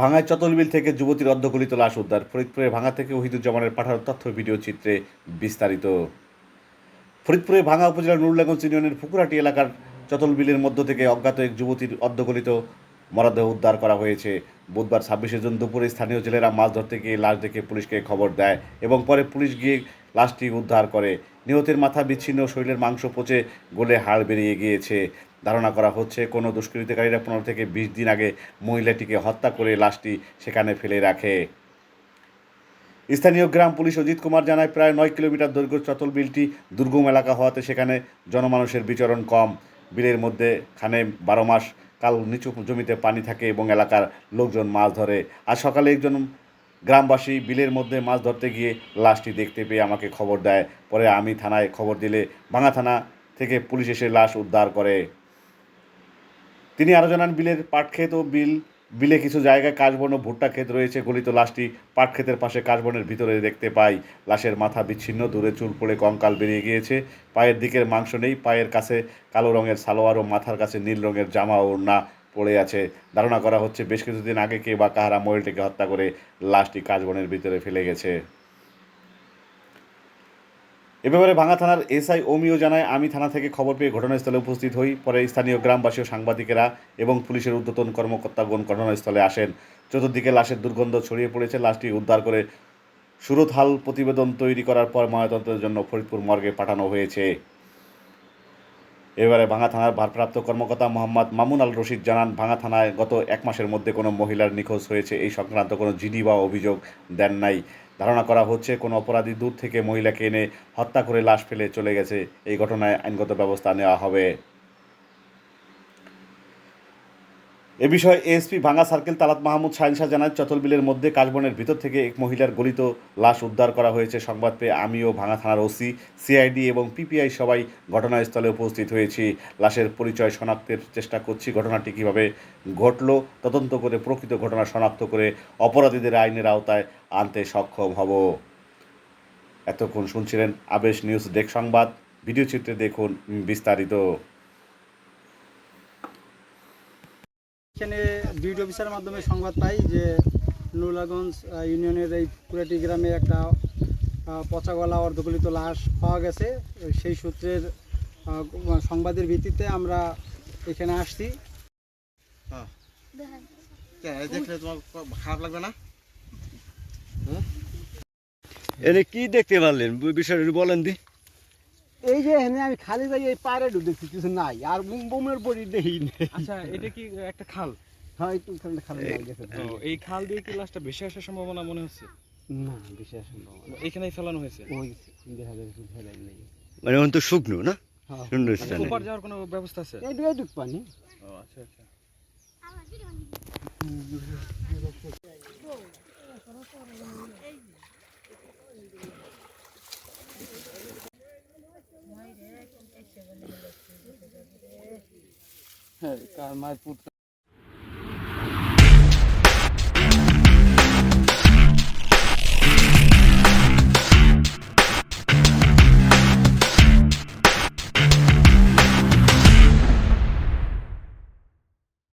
ভাঙায় চতলবিল থেকে যুবতীর অর্ধগলিত লাশ উদ্ধার। ফরিদপুরে ভাঙা থেকে ওহিদুজ্জামানের পাঠানো তথ্য ভিডিও চিত্রে বিস্তারিত। ফরিদপুরে ভাঙা উপজেলার নুরুল্লাগঞ্জ ইউনিয়নের ফুকুরাটি এলাকার চতলবিলের মধ্য থেকে অজ্ঞাত এক যুবতীর অর্ধগলিত মরদেহ উদ্ধার করা হয়েছে। বুধবার ছাব্বিশে জুন দুপুরে স্থানীয় জেলেরা মাছ ধরতে গিয়ে লাশ দেখে পুলিশকে খবর দেয় এবং পরে পুলিশ গিয়ে লাশটি উদ্ধার করে। নিহতের মাথা বিচ্ছিন্ন, শরীরের মাংস পচে, গলে হাড় বেরিয়ে গিয়েছে। ধারণা করা হচ্ছে, কোনো দুষ্কৃতিকারীরা পনেরো থেকে বিশ দিন আগে মহিলাটিকে হত্যা করে লাশটি সেখানে ফেলে রাখে। স্থানীয় গ্রাম পুলিশ অজিত কুমার জানায়, প্রায় নয় কিলোমিটার দৈর্ঘ্য চতল বিলটি দুর্গম এলাকা হওয়াতে সেখানে জনমানুষের বিচরণ কম। বিলের মধ্যে খানে বারো মাস কাল নিচু জমিতে পানি থাকে এবং এলাকার লোকজন মাছ ধরে। আজ সকালে একজন গ্রামবাসী বিলের মধ্যে মাছ ধরতে গিয়ে লাশটি দেখতে পেয়ে আমাকে খবর দেয়। পরে আমি থানায় খবর দিলে ভাঙা থানা থেকে পুলিশ এসে লাশ উদ্ধার করে। তিনি আরও জানান, বিলের পাট ক্ষেত ও বিল, বিলে কিছু জায়গায় কাশবন ও ভুট্টা ক্ষেত রয়েছে। গলিত লাশটি পাট ক্ষেতের পাশে কাশবনের ভিতরে দেখতে পাই। লাশের মাথা বিচ্ছিন্ন, দূরে চুল পড়ে কঙ্কাল বেরিয়ে গিয়েছে। পায়ের দিকের মাংস নেই, পায়ের কাছে কালো রঙের সালোয়ার ও মাথার কাছে নীল রঙের জামা ও না পড়ে আছে। ধারণা করা হচ্ছে, বেশ কিছুদিন আগে কে বা কাহারা মহিলাটিকে হত্যা করে লাশটি কাশবনের ভিতরে ফেলে গেছে। এ ব্যাপারে ভাঙা থানার এসআই ওমিও জানায়, আমি থানা থেকে খবর পেয়ে ঘটনাস্থলে উপস্থিত হই। পরে স্থানীয় গ্রামবাসী ও সাংবাদিকেরা এবং পুলিশের ঊর্ধ্বতন কর্মকর্তাগণ ঘটনাস্থলে আসেন। চতুর্দিকে লাশের দুর্গন্ধ ছড়িয়ে পড়েছে। লাশটি উদ্ধার করে সুরতহাল প্রতিবেদন তৈরি করার পর ময়নাতন্ত্রের জন্য ফরিদপুর মর্গে পাঠানো হয়েছে। এবারে ভাঙা থানার ভারপ্রাপ্ত কর্মকর্তা মোহাম্মদ মামুন আল রশিদ জানান ভাঙা থানায় গত এক মাসের মধ্যে কোনো মহিলার নিখোঁজ হয়েছে। এই সংক্রান্ত কোনো জিডি বা অভিযোগ দেন নাই। ধারণা করা হচ্ছে, কোনো অপরাধী দূর থেকে মহিলাকে এনে হত্যা করে লাশ ফেলে চলে গেছে। এই ঘটনায় আইনগত ব্যবস্থা নেওয়া হবে। এ বিষয়ে এএসপি ভাঙা সার্কেল তালাত মাহমুদ শাহিনশাহ জানায় চতলবিলের মধ্যে কাশবনের ভিতর থেকে এক মহিলার গলিত লাশ উদ্ধার করা হয়েছে। সংবাদ পেয়ে আমি ও ভাঙা থানার ওসি, সিআইডি এবং পিপিআই সবাই ঘটনাস্থলে উপস্থিত হয়েছি। লাশের পরিচয় শনাক্তের চেষ্টা করছি। ঘটনাটি কীভাবে ঘটলো, তদন্ত করে প্রকৃত ঘটনা শনাক্ত করে অপরাধীদের আইনের আওতায় আনতে সক্ষম হব। এতক্ষণ শুনছিলেন আবেশ নিউজ ডেক সংবাদ। ভিডিও চিত্রে দেখুন বিস্তারিত। এখানে ডিউটি অফিসারের মাধ্যমে সংবাদ পাই যে নুরলাগঞ্জ আহ, ইউনিয়নের এই পুরাটি গ্রামে একটা পচাগলা অর্ধগলিত লাশ পাওয়া গেছে। সেই সূত্রের সংবাদের ভিত্তিতে আমরা এখানে আসছি। দেখলে তোমার খারাপ লাগবে না? এনে কি দেখতে পারলেন? বিষয়টা বলেন দি। এই যে এখানে আমি খালি যাই এই পারে দেখছি কিছু নাই। আর বোমের বড়ি দেখি আচ্ছা এটা কি একটা খাল? হ্যাঁ একটু খালি এই খাল দিয়ে কি লাশটা ভেসে আসার সম্ভাবনা মনে হচ্ছে? না বিশেষ সম্ভব এখানেই ফেলানো হয়েছে? ওই দেখা যায় কিছু ফেলাই নেই। মানে এখন তো শুকনো না? হ্যাঁ। সুন্দর আচ্ছা, স্থানে। ওপার যাওয়ার কোনো ব্যবস্থা আছে? এই দুই পানি। ও আচ্ছা আচ্ছা। কার মায়ের পুত্র